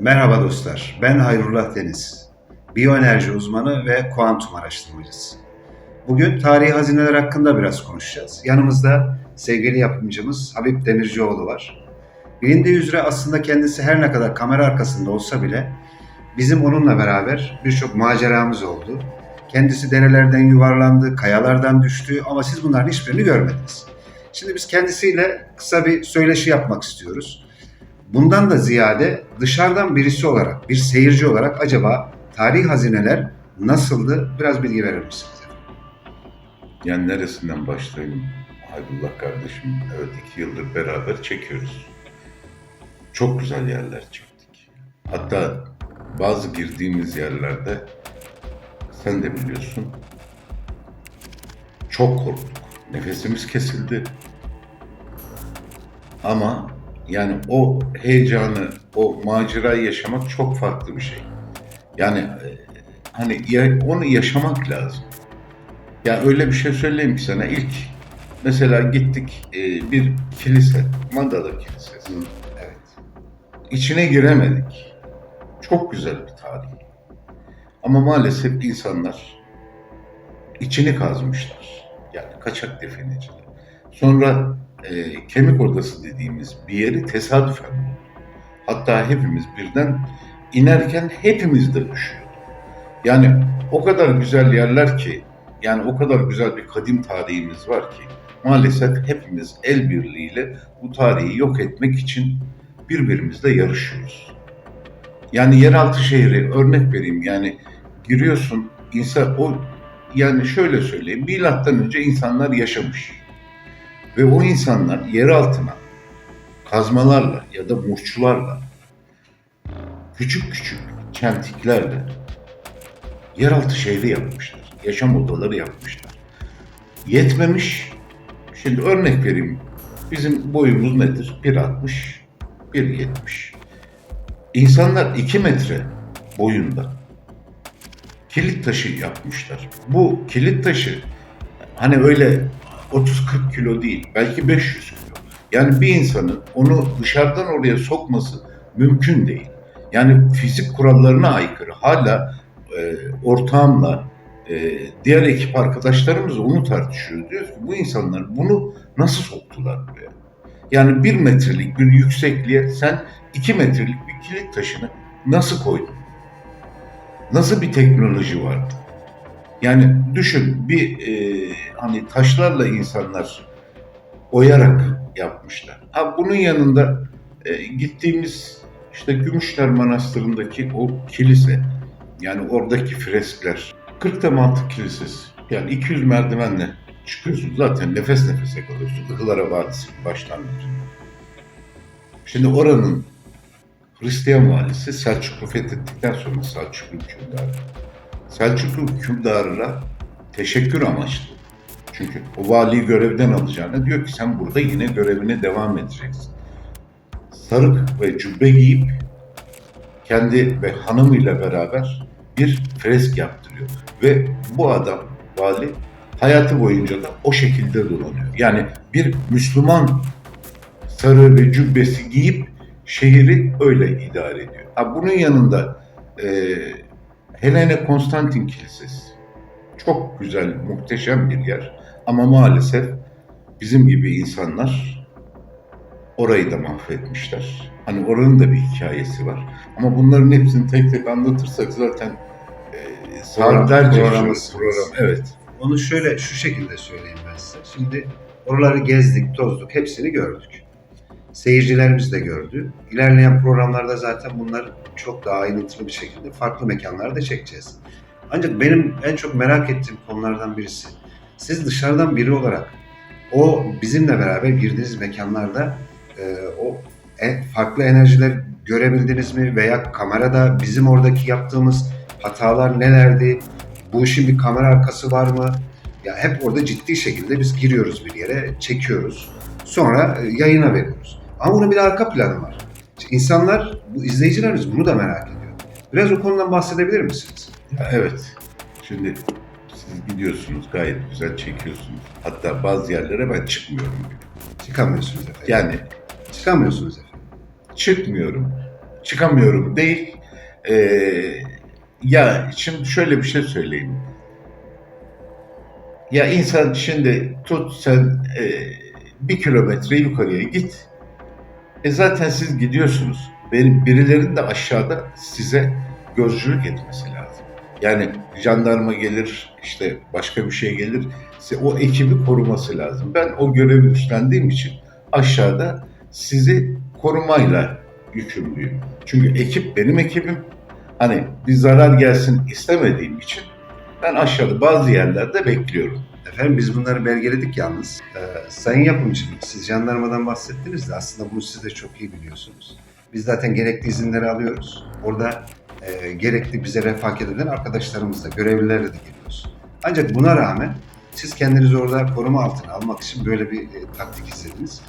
Merhaba dostlar, ben Hayrullah Deniz. Biyoenerji uzmanı ve kuantum araştırmacısı. Bugün tarihi hazineler hakkında biraz konuşacağız. Yanımızda sevgili yapımcımız Habib Demircioğlu var. Bilindiği üzere aslında kendisi her ne kadar kamera arkasında olsa bile bizim onunla beraber birçok maceramız oldu. Kendisi derelerden yuvarlandı, kayalardan düştü ama siz bunların hiçbirini görmediniz. Şimdi biz kendisiyle kısa bir söyleşi yapmak istiyoruz. Bundan da ziyade dışarıdan birisi olarak, bir seyirci olarak acaba tarihi hazineler nasıldı? Biraz bilgi verir misiniz? Yani neresinden başlayayım Haydullah kardeşim? Evet iki yıldır beraber çekiyoruz. Çok güzel yerler çektik. Hatta bazı girdiğimiz yerlerde sen de biliyorsun çok korktuk. Nefesimiz kesildi. Ama yani o heyecanı, o macerayı yaşamak çok farklı bir şey. Yani e, hani onu yaşamak lazım. Ya öyle bir şey söyleyeyim ki sana ilk mesela gittik e, bir kilise, Mandala Kilisesi. Evet. İçine giremedik. Çok güzel bir tarih. Ama maalesef insanlar içini kazmışlar. Yani kaçak defineciler. Sonra e, kemik odası dediğimiz bir yeri tesadüfen. Hatta hepimiz birden inerken hepimiz de düşüyorduk. Yani o kadar güzel yerler ki, yani o kadar güzel bir kadim tarihimiz var ki maalesef hepimiz el birliğiyle bu tarihi yok etmek için birbirimizle yarışıyoruz. Yani yeraltı şehri örnek vereyim yani giriyorsun insan o yani şöyle söyleyeyim milattan önce insanlar yaşamış. Ve o insanlar yer altına kazmalarla ya da murçularla küçük küçük çentiklerle yeraltı şehri yapmışlar. Yaşam odaları yapmışlar. Yetmemiş. Şimdi örnek vereyim. Bizim boyumuz nedir? 1.60, 1.70. İnsanlar 2 metre boyunda kilit taşı yapmışlar. Bu kilit taşı hani öyle 30-40 kilo değil, belki 500 kilo. Yani bir insanın onu dışarıdan oraya sokması mümkün değil. Yani fizik kurallarına aykırı. Hala e, ortağımla e, diğer ekip arkadaşlarımız onu tartışıyor. Diyor ki bu insanlar bunu nasıl soktular buraya? Yani bir metrelik bir yüksekliğe sen iki metrelik bir kilit taşını nasıl koydun? Nasıl bir teknoloji vardı? Yani düşün bir e, hani taşlarla insanlar oyarak yapmışlar. Ha bunun yanında e, gittiğimiz işte Gümüşler Manastırı'ndaki o kilise yani oradaki freskler 40 Mantık Kilisesi yani 200 merdivenle çıkıyorsun zaten nefes nefese kalıyorsun Ihlara Vadisi başlangıcında. Şimdi oranın Hristiyan valisi Selçuklu fethettikten sonra Selçuklu hükümdarı. Selçuklu hükümdarına teşekkür amaçlı. Çünkü o valiyi görevden alacağına diyor ki sen burada yine görevine devam edeceksin. Sarık ve cübbe giyip kendi ve hanımıyla beraber bir fresk yaptırıyor. Ve bu adam vali hayatı boyunca da o şekilde dolanıyor. Yani bir Müslüman sarığı ve cübbesi giyip şehri öyle idare ediyor. Ha, bunun yanında e, Helene Konstantin Kilisesi. Çok güzel, muhteşem bir yer. Ama maalesef bizim gibi insanlar orayı da mahvetmişler. Hani oranın da bir hikayesi var. Ama bunların hepsini tek tek anlatırsak zaten e, saatlerce Program-. Evet. Onu şöyle şu şekilde söyleyeyim ben size. Şimdi oraları gezdik, tozduk, hepsini gördük. Seyircilerimiz de gördü. İlerleyen programlarda zaten bunlar çok daha ayrıntılı bir şekilde farklı mekanlarda çekeceğiz. Ancak benim en çok merak ettiğim konulardan birisi. Siz dışarıdan biri olarak o bizimle beraber girdiğiniz mekanlarda e, o e- farklı enerjiler görebildiniz mi? Veya kamerada bizim oradaki yaptığımız hatalar nelerdi? Bu işin bir kamera arkası var mı? Ya hep orada ciddi şekilde biz giriyoruz bir yere, çekiyoruz. Sonra e, yayına veriyoruz. Ama bunun bir arka planı var. İşte insanlar, bu izleyicilerimiz bunu da merak ediyor. Biraz o konudan bahsedebilir misiniz? Evet. Şimdi siz gidiyorsunuz gayet güzel çekiyorsunuz. Hatta bazı yerlere ben çıkmıyorum bile. Çıkamıyorsunuz efendim. Yani Çıkamıyorsunuz efendim. çıkmıyorum. çıkamıyorum değil. Ee, ya şimdi şöyle bir şey söyleyeyim. Ya insan şimdi tut sen e, bir kilometre yukarıya git. E zaten siz gidiyorsunuz. Benim birilerinin de aşağıda size gözcülük etmesi lazım. Yani jandarma gelir, işte başka bir şey gelir. O ekibi koruması lazım. Ben o görevi üstlendiğim için aşağıda sizi korumayla yükümlüyüm. Çünkü ekip benim ekibim. Hani bir zarar gelsin istemediğim için ben aşağıda bazı yerlerde bekliyorum. Efendim biz bunları belgeledik yalnız. Ee, sayın yapımcı, siz jandarmadan bahsettiniz de aslında bunu siz de çok iyi biliyorsunuz. Biz zaten gerekli izinleri alıyoruz. Orada e, gerekli bize refakat eden arkadaşlarımızla, görevlilerle de geliyoruz. Ancak buna rağmen siz kendinizi orada koruma altına almak için böyle bir e, taktik izlediniz.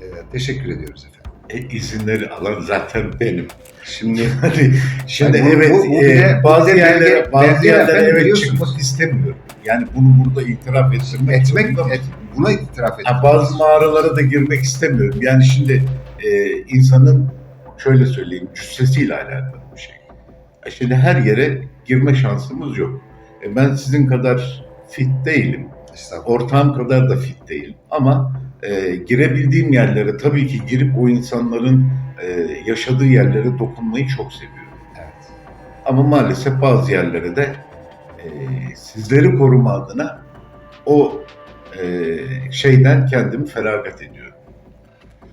E, teşekkür ediyoruz efendim. E, izinleri alan zaten benim. Şimdi Hani şimdi Yani evet bu- bu e, bazı yerlere bazı yerlere evet çıkmak istemiyorum. Yani bunu burada itiraf etmek etmek, et, buna itiraf etmek. Ha, bazı mağaralara da girmek istemiyorum. Yani şimdi e, insanın şöyle söyleyeyim cüssesiyle alakalı Şimdi her yere girme şansımız yok. E, ben sizin kadar fit değilim. Ortağım kadar da fit değilim. Ama e, girebildiğim yerlere tabii ki girip o insanların e, yaşadığı yerlere dokunmayı çok seviyorum. Evet. Ama maalesef bazı yerlere de e, sizleri koruma adına o e, şeyden kendimi feragat ediyorum.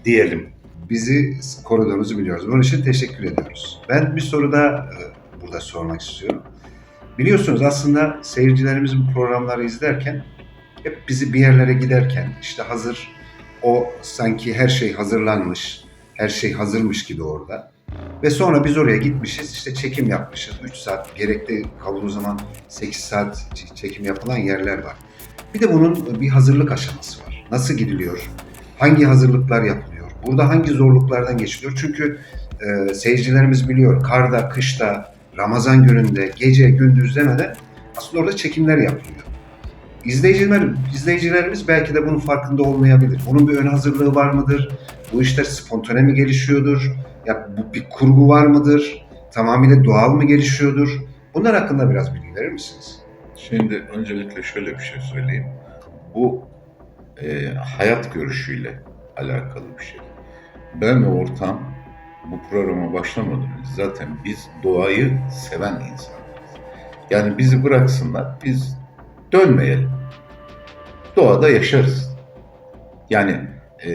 Diyelim. bizi koruduğunuzu biliyoruz. Bunun için teşekkür ediyoruz. Ben bir soru daha burada sormak istiyorum. Biliyorsunuz aslında seyircilerimiz bu programları izlerken hep bizi bir yerlere giderken işte hazır o sanki her şey hazırlanmış, her şey hazırmış gibi orada. Ve sonra biz oraya gitmişiz, işte çekim yapmışız. 3 saat, gerekli kavunu zaman 8 saat çekim yapılan yerler var. Bir de bunun bir hazırlık aşaması var. Nasıl gidiliyor? Hangi hazırlıklar yapılıyor? Burada hangi zorluklardan geçiliyor? Çünkü e, seyircilerimiz biliyor, karda, kışta, Ramazan gününde, gece, gündüz demeden aslında orada çekimler yapılıyor. İzleyiciler, izleyicilerimiz belki de bunun farkında olmayabilir. Bunun bir ön hazırlığı var mıdır? Bu işler spontane mi gelişiyordur? Ya bu bir kurgu var mıdır? Tamamıyla doğal mı gelişiyordur? Bunlar hakkında biraz bilgi verir misiniz? Şimdi öncelikle şöyle bir şey söyleyeyim. Bu e, hayat görüşüyle alakalı bir şey. Ben ortam bu programa başlamadan önce zaten biz doğayı seven insanlarız. Yani bizi bıraksınlar, biz dönmeyelim. Doğada yaşarız. Yani e,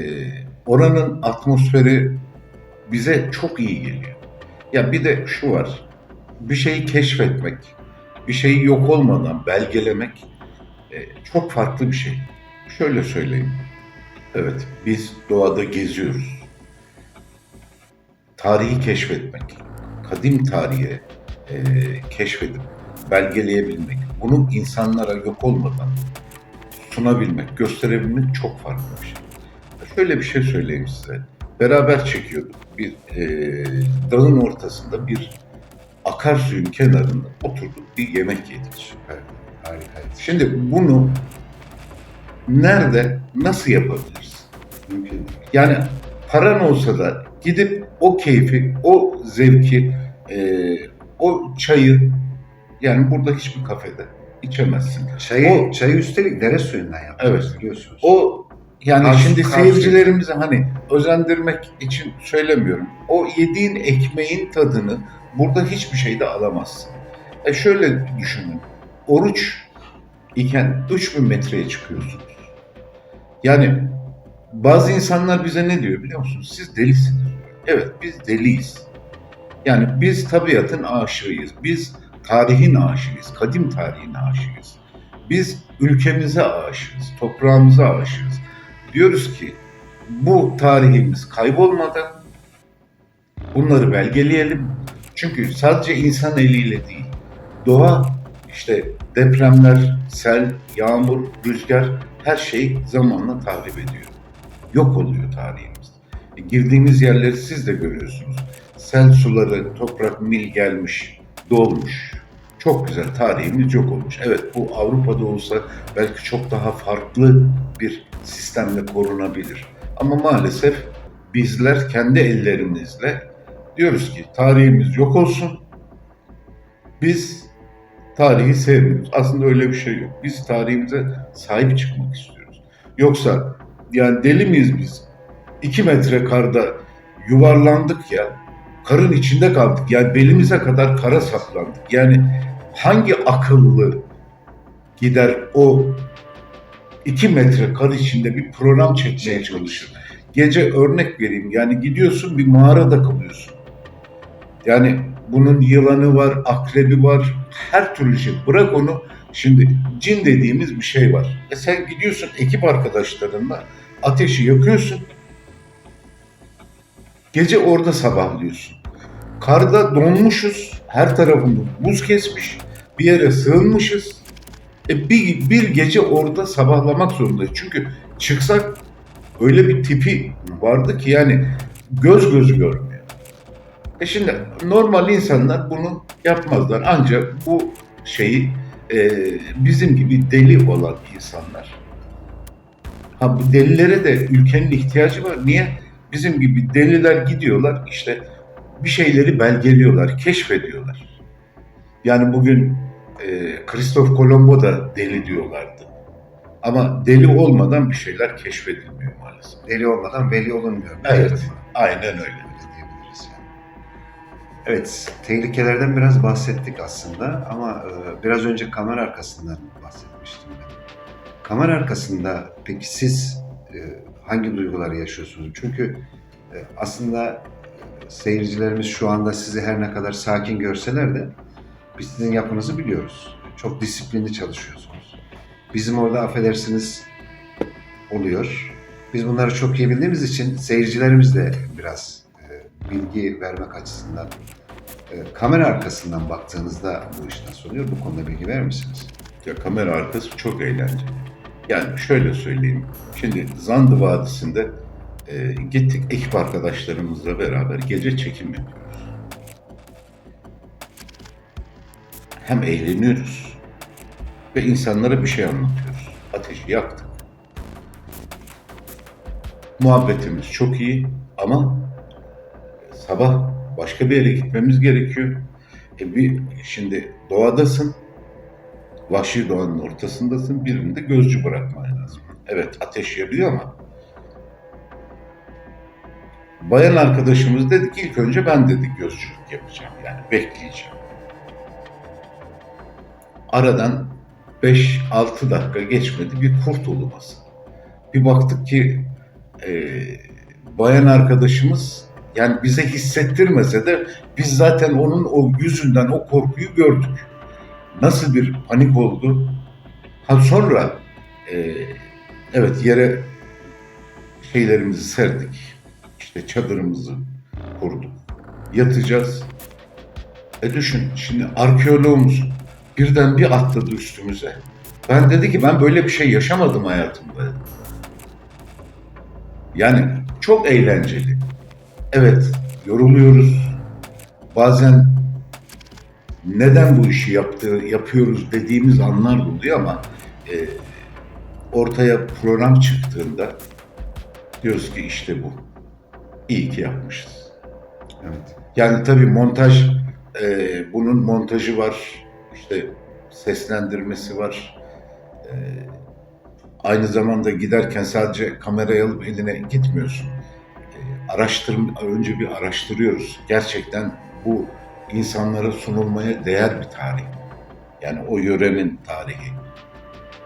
oranın atmosferi bize çok iyi geliyor. Ya bir de şu var, bir şeyi keşfetmek, bir şeyi yok olmadan belgelemek e, çok farklı bir şey. Şöyle söyleyeyim. Evet, biz doğada geziyoruz. Tarihi keşfetmek, kadim tarihi e, keşfedip belgeleyebilmek, bunu insanlara yok olmadan sunabilmek, gösterebilmek çok farklı bir şey. Şöyle bir şey söyleyeyim size. Beraber çekiyorduk. Bir e, dağın ortasında bir akarsuyun kenarında oturduk bir yemek yedik. Süper. Harikaydı. Şimdi bunu nerede, nasıl yapabiliriz? Mümkün. Yani paran olsa da gidip o keyfi, o zevki, e, o çayı yani burada hiçbir kafede içemezsin. Çayı, O- çayı üstelik dere suyundan yapıyoruz Evet. biliyorsunuz. O yani Kars- şimdi Kars- seyircilerimize hani özendirmek için söylemiyorum. O yediğin ekmeğin tadını burada hiçbir şeyde alamazsın. E şöyle düşünün. Oruç iken 3000 metreye çıkıyorsunuz. Yani bazı insanlar bize ne diyor biliyor musunuz? Siz delisiniz. Evet biz deliyiz. Yani biz tabiatın aşığıyız. Biz tarihin aşığıyız. Kadim tarihin aşığıyız. Biz ülkemize aşığız. Toprağımıza aşığız. Diyoruz ki bu tarihimiz kaybolmadan bunları belgeleyelim. Çünkü sadece insan eliyle değil, doğa işte depremler, sel, yağmur, rüzgar her şey zamanla tahrip ediyor. Yok oluyor tarihimiz. E, girdiğimiz yerleri siz de görüyorsunuz. Sel suları, toprak mil gelmiş, dolmuş. Çok güzel tarihimiz yok olmuş. Evet bu Avrupa'da olsa belki çok daha farklı bir sistemle korunabilir. Ama maalesef bizler kendi ellerimizle Diyoruz ki tarihimiz yok olsun. Biz tarihi sevmiyoruz. Aslında öyle bir şey yok. Biz tarihimize sahip çıkmak istiyoruz. Yoksa yani deli miyiz biz? İki metre karda yuvarlandık ya. Karın içinde kaldık. Yani belimize kadar kara saplandık. Yani hangi akıllı gider o iki metre kar içinde bir program çekmeye çalışır? Gece örnek vereyim. Yani gidiyorsun bir mağarada kalıyorsun. Yani bunun yılanı var, akrebi var, her türlü şey. Bırak onu. Şimdi cin dediğimiz bir şey var. E sen gidiyorsun ekip arkadaşlarınla ateşi yakıyorsun. Gece orada sabahlıyorsun. Karda donmuşuz. Her tarafımız buz kesmiş. Bir yere sığınmışız. E bir, bir gece orada sabahlamak zorundayız. Çünkü çıksak öyle bir tipi vardı ki yani göz gözü görmüyor. E şimdi normal insanlar bunu yapmazlar. Ancak bu şeyi e, bizim gibi deli olan insanlar. Ha bu delilere de ülkenin ihtiyacı var. Niye? Bizim gibi deliler gidiyorlar işte bir şeyleri belgeliyorlar, keşfediyorlar. Yani bugün e, Christoph Colombo da deli diyorlardı. Ama deli olmadan bir şeyler keşfedilmiyor maalesef. Deli olmadan veli olunmuyor. Evet, aynen öyle. Evet, tehlikelerden biraz bahsettik aslında ama e, biraz önce kamera arkasından bahsetmiştim ben. Kamera arkasında peki siz e, hangi duyguları yaşıyorsunuz? Çünkü e, aslında seyircilerimiz şu anda sizi her ne kadar sakin görseler de biz sizin yapınızı biliyoruz. Çok disiplinli çalışıyorsunuz. Bizim orada affedersiniz oluyor. Biz bunları çok iyi bildiğimiz için seyircilerimiz de biraz bilgi vermek açısından e, kamera arkasından baktığınızda bu iş nasıl oluyor? Bu konuda bilgi verir misiniz? Ya kamera arkası çok eğlenceli. Yani şöyle söyleyeyim. Şimdi Zandı Vadisi'nde e, gittik ekip arkadaşlarımızla beraber gece çekim yapıyoruz. Hem eğleniyoruz ve insanlara bir şey anlatıyoruz. Ateşi yaktık. Muhabbetimiz çok iyi ama sabah başka bir yere gitmemiz gerekiyor. E bir şimdi doğadasın, vahşi doğanın ortasındasın, birinde gözcü bırakman lazım. Evet ateş yanıyor ama bayan arkadaşımız dedi ki ilk önce ben dedi gözcülük yapacağım yani bekleyeceğim. Aradan 5-6 dakika geçmedi bir kurt uluması. Bir baktık ki e, bayan arkadaşımız yani bize hissettirmese de biz zaten onun o yüzünden o korkuyu gördük. Nasıl bir panik oldu? Ha sonra e, evet yere şeylerimizi serdik. İşte çadırımızı kurduk. Yatacağız. E düşün şimdi arkeoloğumuz birden bir atladı üstümüze. Ben dedi ki ben böyle bir şey yaşamadım hayatımda. Yani çok eğlenceli. Evet, yoruluyoruz. Bazen neden bu işi yaptığı, yapıyoruz dediğimiz anlar oluyor ama e, ortaya program çıktığında diyoruz ki işte bu. İyi ki yapmışız. Evet. Yani tabii montaj, e, bunun montajı var, işte seslendirmesi var. E, aynı zamanda giderken sadece kamerayı alıp eline gitmiyorsun. E, araştır, önce bir araştırıyoruz. Gerçekten bu insanlara sunulmaya değer bir tarih. Yani o yörenin tarihi.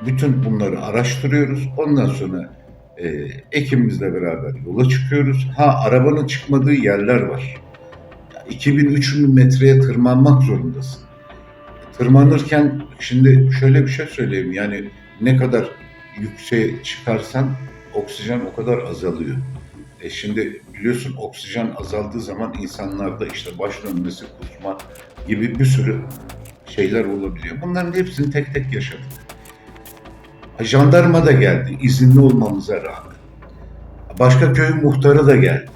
Bütün bunları araştırıyoruz. Ondan sonra e, ekibimizle beraber yola çıkıyoruz. Ha arabanın çıkmadığı yerler var. 2000-3000 metreye tırmanmak zorundasın. Tırmanırken şimdi şöyle bir şey söyleyeyim yani ne kadar yükseğe çıkarsan oksijen o kadar azalıyor. E şimdi biliyorsun oksijen azaldığı zaman insanlarda işte baş dönmesi, kusma gibi bir sürü şeyler olabiliyor. Bunların hepsini tek tek yaşadık. Jandarma da geldi izinli olmamıza rağmen. Başka köy muhtarı da geldi.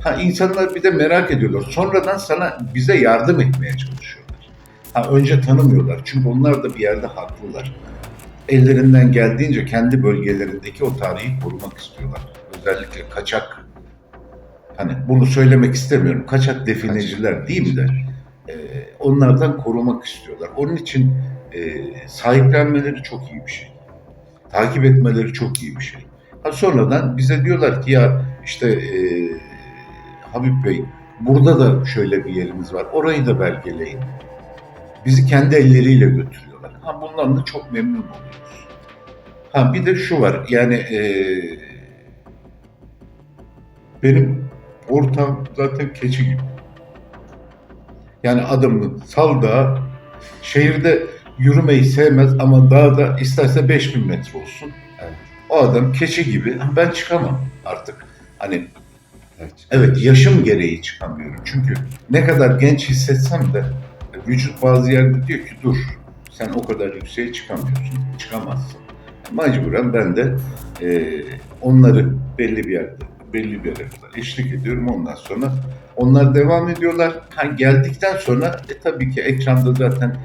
Ha insanlar bir de merak ediyorlar. Sonradan sana bize yardım etmeye çalışıyorlar. Ha önce tanımıyorlar. Çünkü onlar da bir yerde haklılar. Ellerinden geldiğince kendi bölgelerindeki o tarihi korumak istiyorlar. Özellikle kaçak Hani bunu söylemek istemiyorum. Kaçak defineciler değil de e, onlardan korumak istiyorlar. Onun için e, sahiplenmeleri çok iyi bir şey. Takip etmeleri çok iyi bir şey. Ha sonradan bize diyorlar ki ya işte e, Habib Bey burada da şöyle bir yerimiz var. Orayı da belgeleyin. Bizi kendi elleriyle götürüyorlar. Ha bundan da çok memnun oluyoruz. Ha bir de şu var yani e, benim ortam zaten keçi gibi. Yani adamı sal dağa, şehirde yürümeyi sevmez ama dağda isterse 5000 metre olsun. Evet. O adam keçi gibi. Ben çıkamam artık. Hani Evet. evet yaşım gereği çıkamıyorum. Çünkü ne kadar genç hissetsem de vücut bazı yerde diyor ki dur sen o kadar yükseğe çıkamıyorsun. Çıkamazsın. Mecburen ben de e, onları belli bir yerde belli bir yere kadar eşlik ediyorum. Ondan sonra onlar devam ediyorlar. Ha, geldikten sonra e, tabii ki ekranda zaten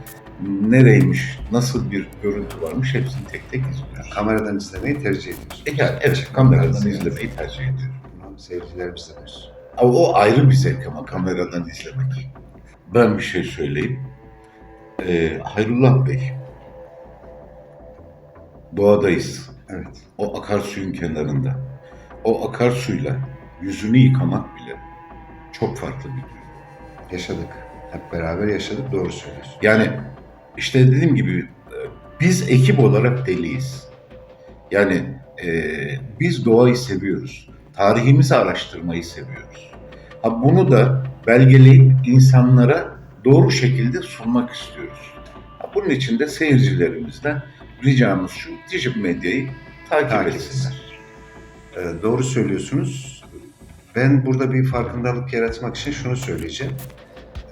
nereymiş, nasıl bir görüntü varmış hepsini tek tek izliyoruz. Kameradan izlemeyi tercih ediyorsun. E, yani, evet, kameradan izlemeyi tercih ediyorum. Bunu seyircilerimiz de. Ama o ayrı bir zevk ama kameradan izlemek. Ben bir şey söyleyeyim. Ee, Hayrullah Bey, doğadayız. Evet. O akarsuyun kenarında. O akarsuyla yüzünü yıkamak bile çok farklı bir duygu. Yaşadık. Hep beraber yaşadık. Doğru söylüyorsun. Yani işte dediğim gibi e, biz ekip olarak deliyiz. Yani e, biz doğayı seviyoruz. Tarihimizi araştırmayı seviyoruz. Ha, bunu da belgeleyip insanlara doğru şekilde sunmak istiyoruz. Ha, bunun için de seyircilerimizden ricamız şu, Dijip Medya'yı takip, Takip etsinler. Ee, doğru söylüyorsunuz. Ben burada bir farkındalık yaratmak için şunu söyleyeceğim.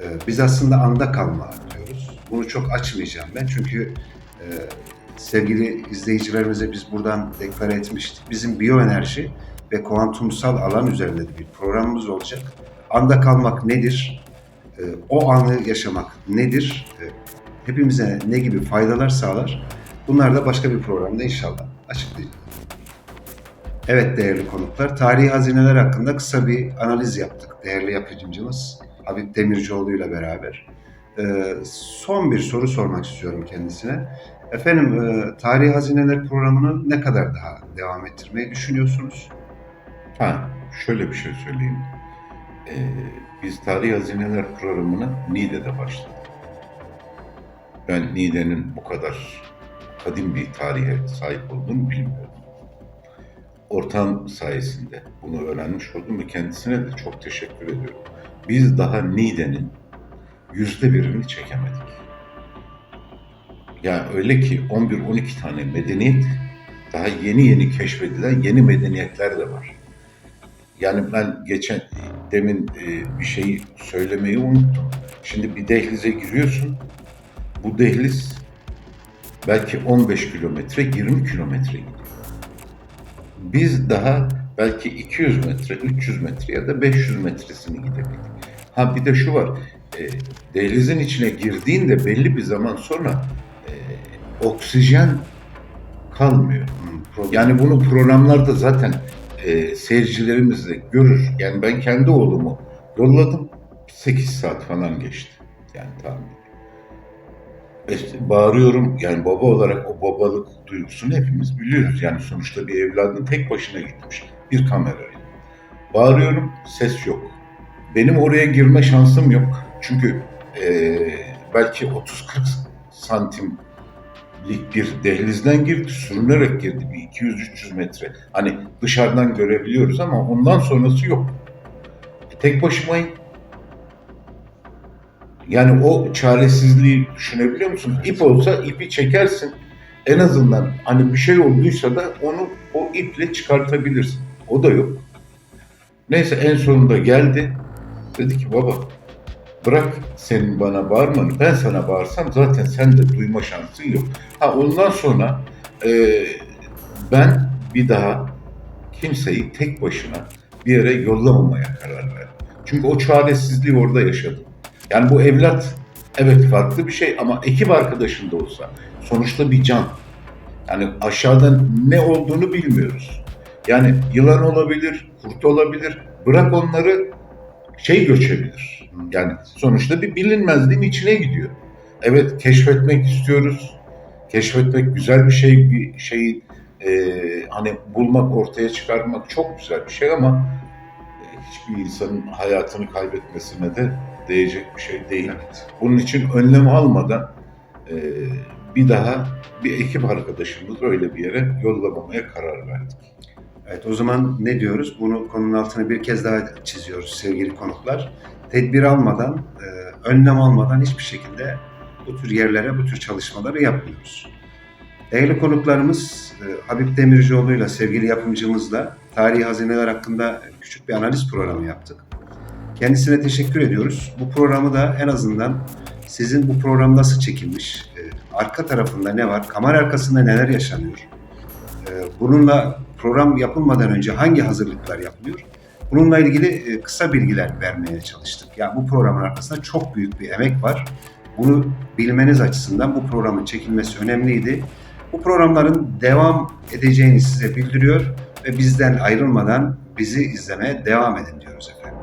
Ee, biz aslında anda kalma diyoruz. Bunu çok açmayacağım ben çünkü e, sevgili izleyicilerimize biz buradan deklare etmiştik. Bizim biyoenerji ve kuantumsal alan üzerinde de bir programımız olacak. Anda kalmak nedir? Ee, o anı yaşamak nedir? Ee, hepimize ne gibi faydalar sağlar? Bunlar da başka bir programda inşallah açıklayacağız. Evet değerli konuklar, tarihi hazineler hakkında kısa bir analiz yaptık değerli yapıcımız Habib Demircioğlu ile beraber. Ee, son bir soru sormak istiyorum kendisine. Efendim, e, tarihi hazineler programını ne kadar daha devam ettirmeyi düşünüyorsunuz? Ha, şöyle bir şey söyleyeyim. Ee, biz Tarih Hazineler programını Niğde'de başladık. Ben Niğde'nin bu kadar kadim bir tarihe sahip olduğunu bilmiyordum. Ortam sayesinde bunu öğrenmiş oldum ve kendisine de çok teşekkür ediyorum. Biz daha Niğde'nin yüzde birini çekemedik. Ya öyle ki 11-12 tane medeniyet daha yeni yeni keşfedilen yeni medeniyetler de var. Yani ben geçen demin e, bir şeyi söylemeyi unuttum. Şimdi bir dehlize giriyorsun. Bu dehliz belki 15 kilometre, 20 kilometre gidiyor. Biz daha belki 200 metre, 300 metre ya da 500 metresini gidebildik. Ha bir de şu var, e, dehlizin içine girdiğinde belli bir zaman sonra e, oksijen kalmıyor. Yani bunu programlarda zaten e, seyircilerimiz de görür. Yani ben kendi oğlumu yolladım. 8 saat falan geçti. Yani tahmin. Bağırıyorum yani baba olarak o babalık duygusunu hepimiz biliyoruz. Yani sonuçta bir evladın tek başına gitmiş bir kamerayla. Bağırıyorum ses yok. Benim oraya girme şansım yok. Çünkü e, belki 30-40 santim lik bir dehlizden girdi, sürünerek girdi bir 200-300 metre. Hani dışarıdan görebiliyoruz ama ondan sonrası yok. Tek başımayım. Yani o çaresizliği düşünebiliyor musun? İp olsa ipi çekersin. En azından hani bir şey olduysa da onu o iple çıkartabilirsin. O da yok. Neyse en sonunda geldi. Dedi ki baba bırak senin bana bağırmanı. Ben sana bağırsam zaten sen de duyma şansın yok. Ha ondan sonra e, ben bir daha kimseyi tek başına bir yere yollamamaya karar verdim. Çünkü o çaresizliği orada yaşadım. Yani bu evlat evet farklı bir şey ama ekip arkadaşın da olsa sonuçta bir can. Yani aşağıdan ne olduğunu bilmiyoruz. Yani yılan olabilir, kurt olabilir, Bırak onları şey göçebilir. Yani sonuçta bir bilinmezliğin içine gidiyor. Evet keşfetmek istiyoruz. Keşfetmek güzel bir şey, bir şeyi e, hani bulmak, ortaya çıkarmak çok güzel bir şey ama hiçbir insanın hayatını kaybetmesine de değecek bir şey değil. Evet. Bunun için önlem almadan e, bir daha bir ekip arkadaşımızı öyle bir yere yollamamaya karar verdik. Evet o zaman ne diyoruz? Bunu konunun altını bir kez daha çiziyoruz sevgili konuklar. Tedbir almadan, e, önlem almadan hiçbir şekilde bu tür yerlere, bu tür çalışmaları yapmıyoruz. Değerli konuklarımız e, Habib Demircioğlu ile sevgili yapımcımızla tarihi hazineler hakkında küçük bir analiz programı yaptık. Kendisine teşekkür ediyoruz. Bu programı da en azından sizin bu program nasıl çekilmiş, e, arka tarafında ne var, kamera arkasında neler yaşanıyor, e, bununla program yapılmadan önce hangi hazırlıklar yapılıyor? Bununla ilgili e, kısa bilgiler vermeye çalıştık. Yani bu programın arkasında çok büyük bir emek var. Bunu bilmeniz açısından bu programın çekilmesi önemliydi. Bu programların devam edeceğini size bildiriyor ve bizden ayrılmadan bizi izlemeye devam edin diyoruz efendim.